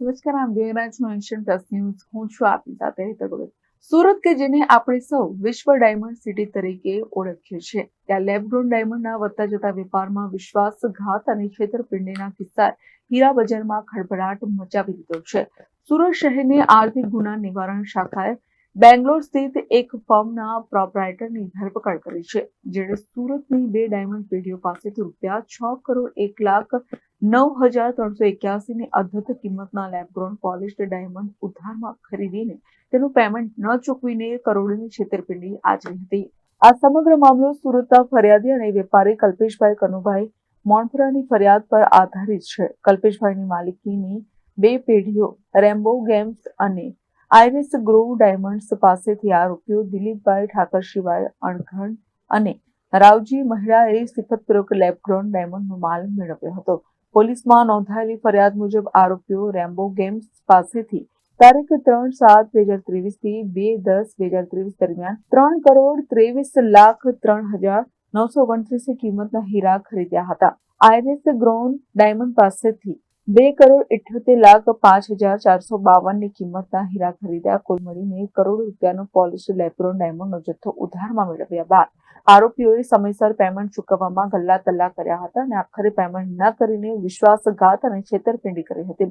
નમસ્કાર, આમ રહ્યા છો એશિયન હું છું આપની સાથે ભગત સુરત કે જેને આપણે સૌ વિશ્વ ડાયમંડ સિટી તરીકે ઓળખીએ છીએ. ત્યાં લેબગ્રોન ડાયમંડના વધતા જતા વેપારમાં વિશ્વાસઘાત અને છેતરપિંડીના કિસ્સા હીરા બજારમાં ખળભળાટ મચાવી દીધો છે. સુરત શહેરની આર્થિક ગુના નિવારણ શાખાએ બેંગ્લોર સ્થિત એક ફર્મના પ્રોપરાઇટરની ધરપકડ કરી છે, જેણે સુરતની બે ડાયમંડ પેઢીઓ પાસેથી રૂપિયા છ કરોડ એક લાખ નવ હજાર ત્રણસો એક્યાસીની અધત કિંમતના લેબગ્રોન પોલિશ્ડ ડાયમંડ ઉધારમાં ખરીદીને તેનું પેમેન્ટ ન ચૂકવીને કરોડોની છેતરપિંડી આચરી હતી. આ સમગ્ર મામલો સુરતના ફરિયાદી અને વેપારી કલ્પેશભાઈ કનુભાઈ મોણપુરાની ફરિયાદ પર આધારિત છે. કલ્પેશભાઈની માલિકીની બે પેઢીઓ, રેમ્બો ગેમ્સ અને આઈરિસ ગ્રોવ ડાયમંડ્સ પાસેથી આરોપીઓ દિલીપભાઈ ઠાકર ઠાકરશીભાઈ અણઘણ અને રાવજી મહિડાએ સિફતપૂર્વક લેબગ્રોન ડાયમંડનો માલ મેળવ્યો હતો. પોલીસમાં નોંધાયેલી ફરિયાદ મુજબ આરોપીઓ રેમ્બો ગેમ્સ પાસેથી તારીખ ત્રણ સાત બે હજાર ત્રેવીસથી બે દસ બે હજાર ત્રેવીસ દરમિયાન ત્રણ કરોડ ત્રેવીસ લાખ ત્રણ હજાર નવસો ઓગણત્રીસ કિંમતના હીરા ખરીદ્યા હતા. આઈરિસ ગ્રોન ડાયમંડ પાસેથી બે કરોડ ઇઠ્યોતેર લાખ પાંચ હજાર ચારસો બાવનની કિંમતના હીરા ખરીદ્યા કુલ મળીને કરોડ રૂપિયાનો પોલિશ લેબ્રોન ડાયમંડનો જથ્થો ઉધારમાં મેળવ્યા બાદ આરોપીઓએ સમયસર પેમેન્ટ ચૂકવવામાં ગલ્લા તલ્લા કર્યા હતા અને આખરે પેમેન્ટ ન કરીને વિશ્વાસઘાત અને છેતરપિંડી કરી હતી,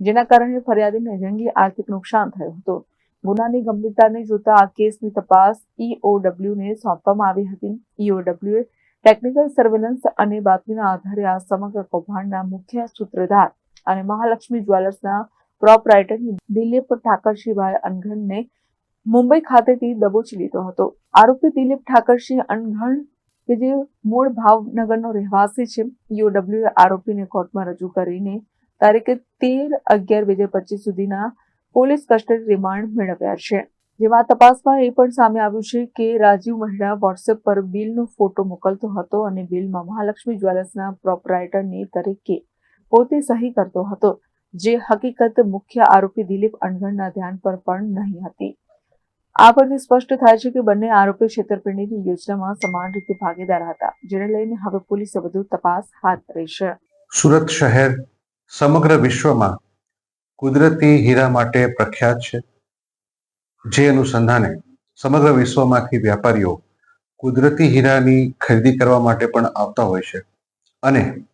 જેના કારણે ફરિયાદીને જંગી આર્થિક નુકસાન થયું હતું. ગુનાની ગંભીરતાને જોતા આ કેસની તપાસ E ઈઓડબ્લ્યુને સોંપવામાં આવી હતી. ઈઓડબ્લ્યુએ ટેકનિકલ સર્વેલન્સ અને બાતમીના આધારે આ સમગ્ર કૌભાંડના મુખ્ય સૂત્રધાર અને મહાલક્ષ્મી જ્વેલર્સના પ્રોપરાઇટર દિલીપ ઠાકરશીભાઈ અનઘણને મુંબઈ ખાતેથી દબોચી લીધો હતો. આરોપી દિલીપ ઠાકરસિંહ અનઘણ કે જે મૂળ ભાવનગરનો રહેવાસી છે ઈઓડબ્લ્યુએ આરોપીને કોર્ટમાં રજૂ કરીને તારીખે તેર અગિયાર બે હજાર પચીસ સુધીના પોલીસ કસ્ટડી રિમાન્ડ મેળવ્યા છે. જેમાં તપાસમાં એ પણ સામે આવ્યું છે કે રાજીવ મહિડા વોટ્સએપ પર બિલનો ફોટો મોકલતો હતો અને બિલમાં મહાલક્ષ્મી જ્વેલર્સના પ્રોપરાઇટરની તરીકે પોતે સહી કરતો હતો, જે હકીકત મુખ્ય આરોપી દિલીપ અણગણના ધ્યાન પર પણ નહીં હતી. આ પરથી સ્પષ્ટ થાય છે કે બંને આરોપી છેતરપિંડીની યોજનામાં સમાન રીતે ભાગીદાર હતા, જેને લઈને હવે પોલીસે વધુ તપાસ હાથ ધરી છે. સુરત શહેર સમગ્ર વિશ્વમાં કુદરતી હીરા માટે પ્રખ્યાત છે. જે અનુસંધાને સમગ્ર વિશ્વમાંથી વ્યાપારીઓ કુદરતી હીરાની ખરીદી કરવા માટે પણ આવતા હોય છે. અને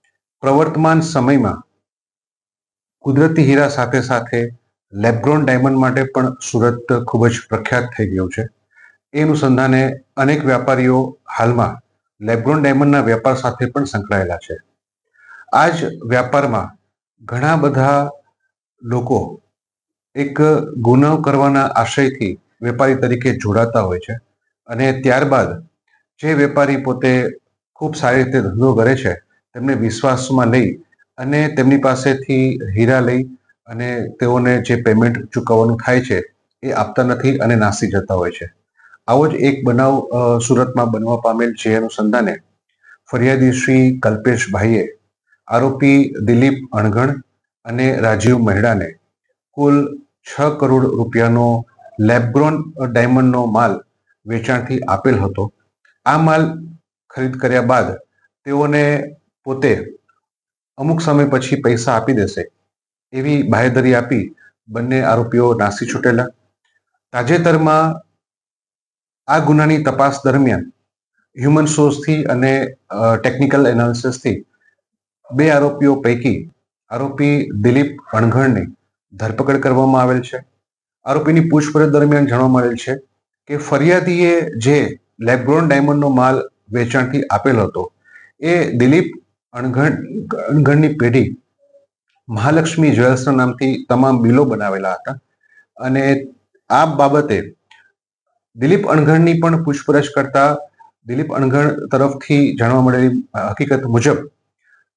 પ્રવર્તમાન સમયમાં કુદરતી હીરા સાથે સાથે લેબગ્રોન ડાયમંડ માટે પણ સુરત ખૂબ જ પ્રખ્યાત થઈ ગયું છે. એ અનુસંધાને અનેક વ્યાપારીઓ હાલમાં લેબગ્રોન ડાયમંડના વેપાર સાથે પણ સંકળાયેલા છે. આ જ વ્યાપારમાં ઘણા બધા લોકો એક ગુનો કરવાના આશયથી વેપારી તરીકે જોડાતા હોય છે અને ત્યારબાદ જે વેપારી પોતે ખૂબ સારી રીતે ધંધો કરે છે, તેમને વિશ્વાસમાં લઈ અને તેમની પાસેથી હીરા લઈ અને તેઓને જે પેમેન્ટ ચૂકવવાનું થાય છે, એ આપતા નથી અને નાસી જતા હોય છે. આવો જ એક બનાવ સુરતમાં બનવા પામેલ છે અનુસંધાને ફરિયાદી શ્રી કલ્પેશભાઈએ આરોપી દિલીપ અણગણ અને રાજીવ મહેડાને કુલ છ કરોડ રૂપિયાનો લેબગ્રોન ડાયમંડનો માલ વેચાણથી આપેલ હતો. આ માલ ખરીદ કર્યા બાદ તેઓને પોતે અમુક સમય પછી પૈસા આપી દેશે એવી બાહેધરી આપી બંને આરોપીઓ નાસી છૂટેલા. તાજેતરમાં આ ગુનાની તપાસ દરમિયાન હ્યુમન સોર્સથી અને ટેકનિકલ એનાલિસિસથી બે આરોપીઓ પૈકી આરોપી દિલીપ અણઘણની ધરપકડ કરવામાં આવેલ છે. આરોપીની પૂછપરછ દરમિયાન જાણવા મળેલ છે કે ફરિયાદીએ જે લેબગ્રોન ડાયમંડનો માલ વેચાણથી આપેલ હતો, એ દિલીપ અણઘણ અણઘણની પેઢી મહાલક્ષ્મી જ્વેલ્સના નામથી તમામ બિલો બનાવેલા હતા અને આ બાબતે દિલીપ અણઘણની પણ પૂછપરછ કરતા દિલીપ અણઘણ તરફથી જાણવા મળેલી હકીકત મુજબ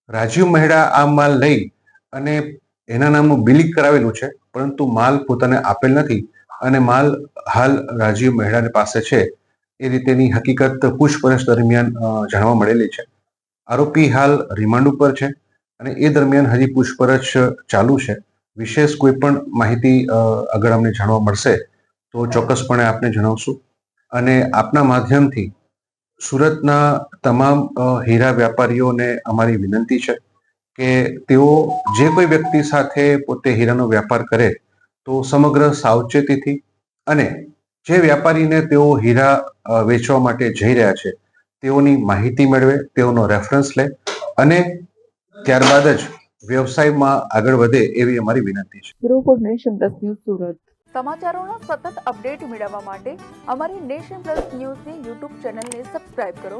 રાજીવ મહેડા આ માલ લઈ અને એના નામનું બિલિંગ કરાવેલું છે, પરંતુ માલ પોતાને આપેલ નથી અને માલ હાલ રાજીવ મહેડાની પાસે છે. એ રીતેની હકીકત પૂછપરછ દરમિયાન જાણવા મળેલી છે. આરોપી હાલ રિમાન્ડ ઉપર છે અને એ દરમિયાન હજી પૂછપરછ ચાલુ છે. વિશેષ કોઈ પણ માહિતી આગળ અમને જાણવા મળશે તો ચોક્કસપણે આપને જણાવશું. અને આપના માધ્યમથી સુરતના તમામ હીરા વ્યાપારીઓને અમારી વિનંતી છે કે તેઓ જે કોઈ વ્યક્તિ સાથે પોતે હીરાનો વ્યાપાર કરે તો સમગ્ર સાવચેતીથી અને જે વ્યાપારીને તેઓ હીરા વેચવા માટે જઈ રહ્યા છે તેઓની માહિતી મેળવે તેઓનો રેફરન્સ લે અને ત્યારબાદ જ વ્યવસાયમાં આગળ વધે એવી અમારી વિનંતી છે. Report nation plus news Surat. સમાચારોના સતત અપડેટ મેળવવા માટે અમારી નેશન પ્લસ ન્યૂઝની યુટ્યુબ ચેનલને સબસ્ક્રાઇબ કરો.